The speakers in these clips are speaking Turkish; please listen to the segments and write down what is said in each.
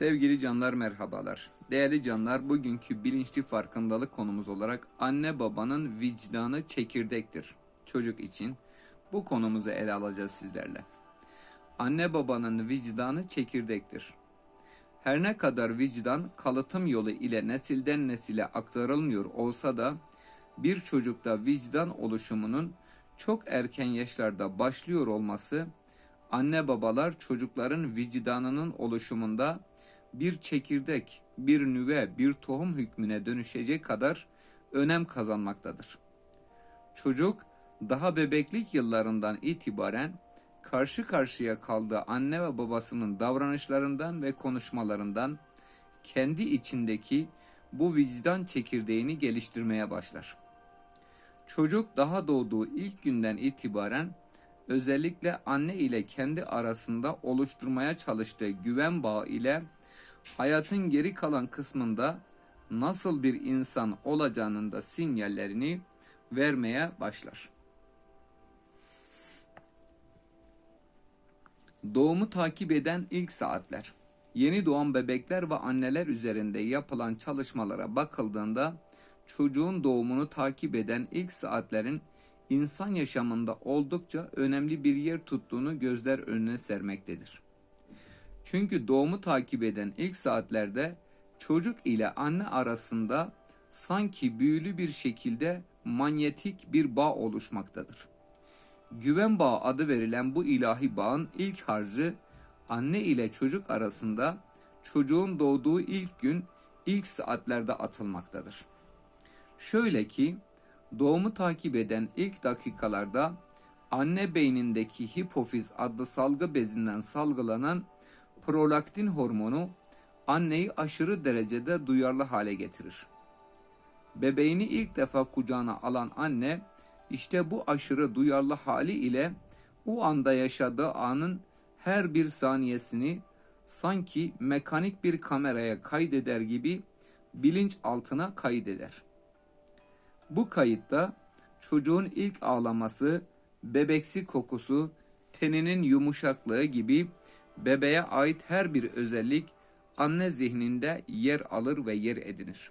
Sevgili canlar merhabalar. Değerli canlar bugünkü bilinçli farkındalık konumuz olarak anne babanın vicdanı çekirdektir. Çocuk için bu konumuzu ele alacağız sizlerle. Anne babanın vicdanı çekirdektir. Her ne kadar vicdan kalıtım yolu ile nesilden nesile aktarılmıyor olsa da bir çocukta vicdan oluşumunun çok erken yaşlarda başlıyor olması anne babalar çocukların vicdanının oluşumunda bir çekirdek, bir nüve, bir tohum hükmüne dönüşecek kadar önem kazanmaktadır. Çocuk daha bebeklik yıllarından itibaren karşı karşıya kaldığı anne ve babasının davranışlarından ve konuşmalarından kendi içindeki bu vicdan çekirdeğini geliştirmeye başlar. Çocuk daha doğduğu ilk günden itibaren özellikle anne ile kendi arasında oluşturmaya çalıştığı güven bağı ile hayatın geri kalan kısmında nasıl bir insan olacağının da sinyallerini vermeye başlar. Doğumu takip eden ilk saatler. Yeni doğan bebekler ve anneler üzerinde yapılan çalışmalara bakıldığında çocuğun doğumunu takip eden ilk saatlerin insan yaşamında oldukça önemli bir yer tuttuğunu gözler önüne sermektedir. Çünkü doğumu takip eden ilk saatlerde çocuk ile anne arasında sanki büyülü bir şekilde manyetik bir bağ oluşmaktadır. Güven bağı adı verilen bu ilahi bağın ilk harcı anne ile çocuk arasında çocuğun doğduğu ilk gün ilk saatlerde atılmaktadır. Şöyle ki doğumu takip eden ilk dakikalarda anne beynindeki hipofiz adlı salgı bezinden salgılanan prolaktin hormonu anneyi aşırı derecede duyarlı hale getirir. Bebeğini ilk defa kucağına alan anne işte bu aşırı duyarlı hali ile o anda yaşadığı anın her bir saniyesini sanki mekanik bir kameraya kaydeder gibi bilinç altına kaydeder. Bu kayıtta çocuğun ilk ağlaması, bebeksi kokusu, teninin yumuşaklığı gibi bebeğe ait her bir özellik anne zihninde yer alır ve yer edinir.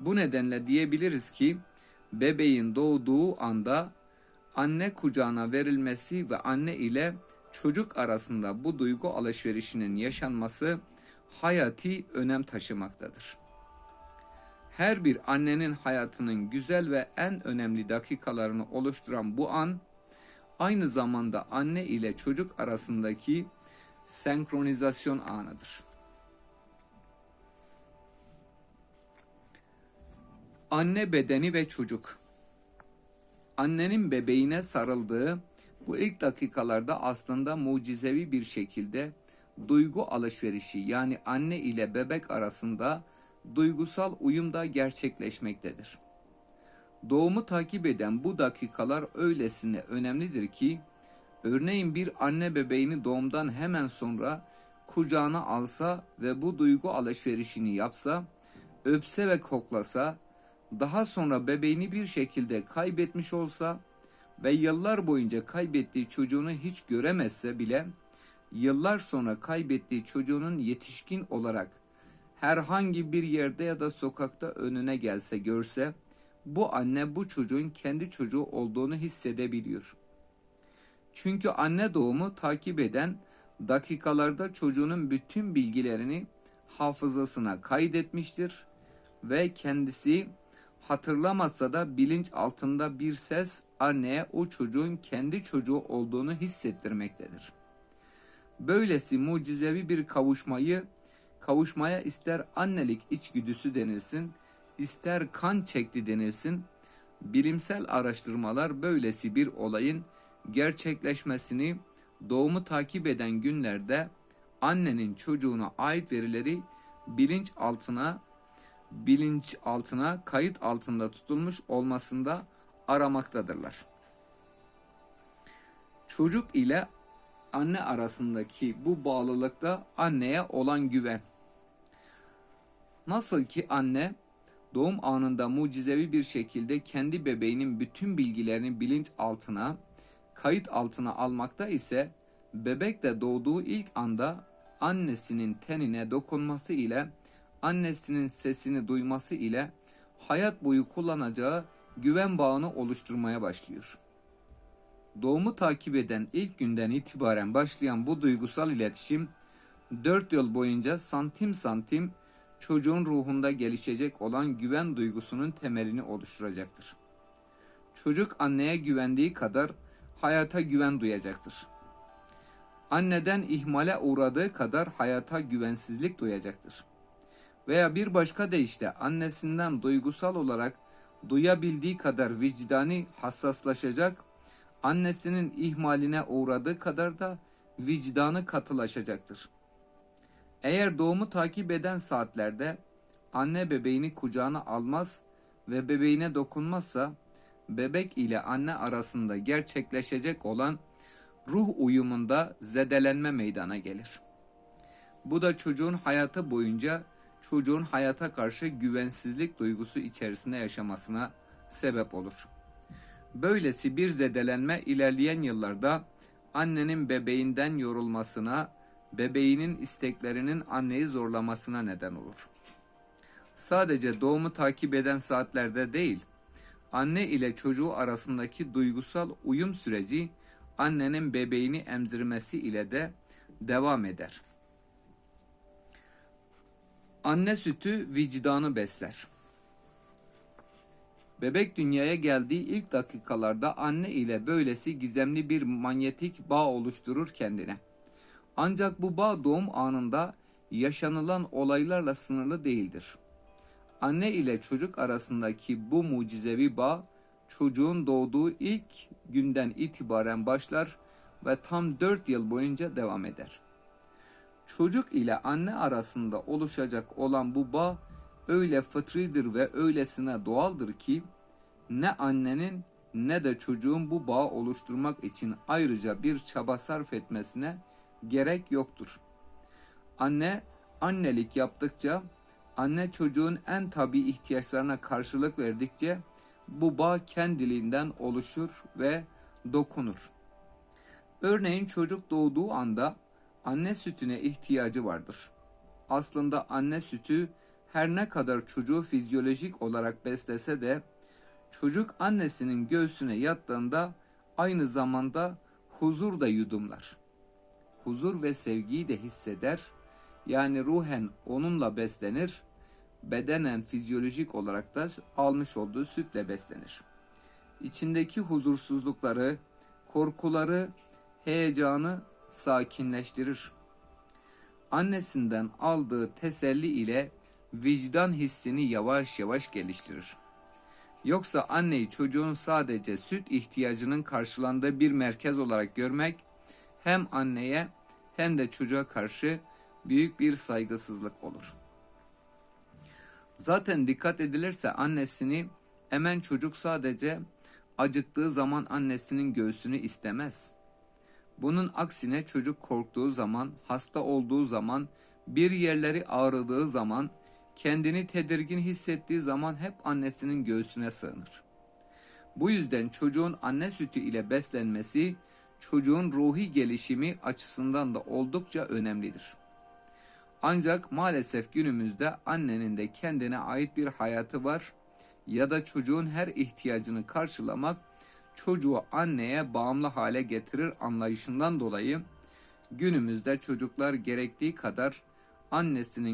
Bu nedenle diyebiliriz ki bebeğin doğduğu anda anne kucağına verilmesi ve anne ile çocuk arasında bu duygu alışverişinin yaşanması hayati önem taşımaktadır. Her bir annenin hayatının güzel ve en önemli dakikalarını oluşturan bu an aynı zamanda anne ile çocuk arasındaki senkronizasyon anıdır. Anne bedeni ve çocuk. Annenin bebeğine sarıldığı bu ilk dakikalarda aslında mucizevi bir şekilde duygu alışverişi yani anne ile bebek arasında duygusal uyum da gerçekleşmektedir. Doğumu takip eden bu dakikalar öylesine önemlidir ki örneğin bir anne bebeğini doğumdan hemen sonra kucağına alsa ve bu duygu alışverişini yapsa, öpse ve koklasa, daha sonra bebeğini bir şekilde kaybetmiş olsa ve yıllar boyunca kaybettiği çocuğunu hiç göremezse bile yıllar sonra kaybettiği çocuğunun yetişkin olarak herhangi bir yerde ya da sokakta önüne gelse görse bu anne bu çocuğun kendi çocuğu olduğunu hissedebiliyor. Çünkü anne doğumu takip eden dakikalarda çocuğunun bütün bilgilerini hafızasına kaydetmiştir ve kendisi hatırlamazsa da bilinç altında bir ses anneye o çocuğun kendi çocuğu olduğunu hissettirmektedir. Böylesi mucizevi bir kavuşmayı kavuşmaya ister annelik içgüdüsü denilsin, ister kan çekti denilsin, bilimsel araştırmalar böylesi bir olayın gerçekleşmesini doğumu takip eden günlerde annenin çocuğuna ait verileri bilinç altına bilinç altına kayıt altında tutulmuş olmasında aramaktadırlar. Çocuk ile anne arasındaki bu bağlılıkta anneye olan güven. Nasıl ki anne doğum anında mucizevi bir şekilde kendi bebeğinin bütün bilgilerini bilinç altına, kayıt altına almakta ise bebek de doğduğu ilk anda annesinin tenine dokunması ile annesinin sesini duyması ile hayat boyu kullanacağı güven bağını oluşturmaya başlıyor. Doğumu takip eden ilk günden itibaren başlayan bu duygusal iletişim 4 yıl boyunca santim santim çocuğun ruhunda gelişecek olan güven duygusunun temelini oluşturacaktır. Çocuk anneye güvendiği kadar hayata güven duyacaktır. Anneden ihmale uğradığı kadar hayata güvensizlik duyacaktır. Veya bir başka deyişle annesinden duygusal olarak duyabildiği kadar vicdani hassaslaşacak, annesinin ihmaline uğradığı kadar da vicdanı katılaşacaktır. Eğer doğumu takip eden saatlerde anne bebeğini kucağına almaz ve bebeğine dokunmazsa bebek ile anne arasında gerçekleşecek olan ruh uyumunda zedelenme meydana gelir. Bu da çocuğun hayatı boyunca çocuğun hayata karşı güvensizlik duygusu içerisinde yaşamasına sebep olur. Böylesi bir zedelenme ilerleyen yıllarda annenin bebeğinden yorulmasına, bebeğinin isteklerinin anneyi zorlamasına neden olur. Sadece doğumu takip eden saatlerde değil, anne ile çocuğu arasındaki duygusal uyum süreci annenin bebeğini emzirmesi ile de devam eder. Anne sütü vicdanı besler. Bebek dünyaya geldiği ilk dakikalarda anne ile böylesi gizemli bir manyetik bağ oluşturur kendine. Ancak bu bağ doğum anında yaşanılan olaylarla sınırlı değildir. Anne ile çocuk arasındaki bu mucizevi bağ çocuğun doğduğu ilk günden itibaren başlar ve tam 4 yıl boyunca devam eder. Çocuk ile anne arasında oluşacak olan bu bağ öyle fıtridir ve öylesine doğaldır ki ne annenin ne de çocuğun bu bağı oluşturmak için ayrıca bir çaba sarf etmesine gerek yoktur. Anne annelik yaptıkça, anne çocuğun en tabi ihtiyaçlarına karşılık verdikçe bu bağ kendiliğinden oluşur ve dokunur. Örneğin çocuk doğduğu anda anne sütüne ihtiyacı vardır. Aslında anne sütü her ne kadar çocuğu fizyolojik olarak beslese de çocuk annesinin göğsüne yattığında aynı zamanda huzur da yudumlar. Huzur ve sevgiyi de hisseder. Yani ruhen onunla beslenir. Bedenen fizyolojik olarak da almış olduğu sütle beslenir. İçindeki huzursuzlukları, korkuları, heyecanı sakinleştirir. Annesinden aldığı teselli ile vicdan hissini yavaş yavaş geliştirir. Yoksa anneyi çocuğun sadece süt ihtiyacının karşılandığı bir merkez olarak görmek hem anneye hem de çocuğa karşı büyük bir saygısızlık olur. Zaten dikkat edilirse annesini emen çocuk sadece acıktığı zaman annesinin göğsünü istemez. Bunun aksine çocuk korktuğu zaman, hasta olduğu zaman, bir yerleri ağrıdığı zaman, kendini tedirgin hissettiği zaman hep annesinin göğsüne sığınır. Bu yüzden çocuğun anne sütü ile beslenmesi çocuğun ruhi gelişimi açısından da oldukça önemlidir. Ancak maalesef günümüzde annenin de kendine ait bir hayatı var. Ya da çocuğun her ihtiyacını karşılamak çocuğu anneye bağımlı hale getirir anlayışından dolayı günümüzde çocuklar gerektiği kadar annesinin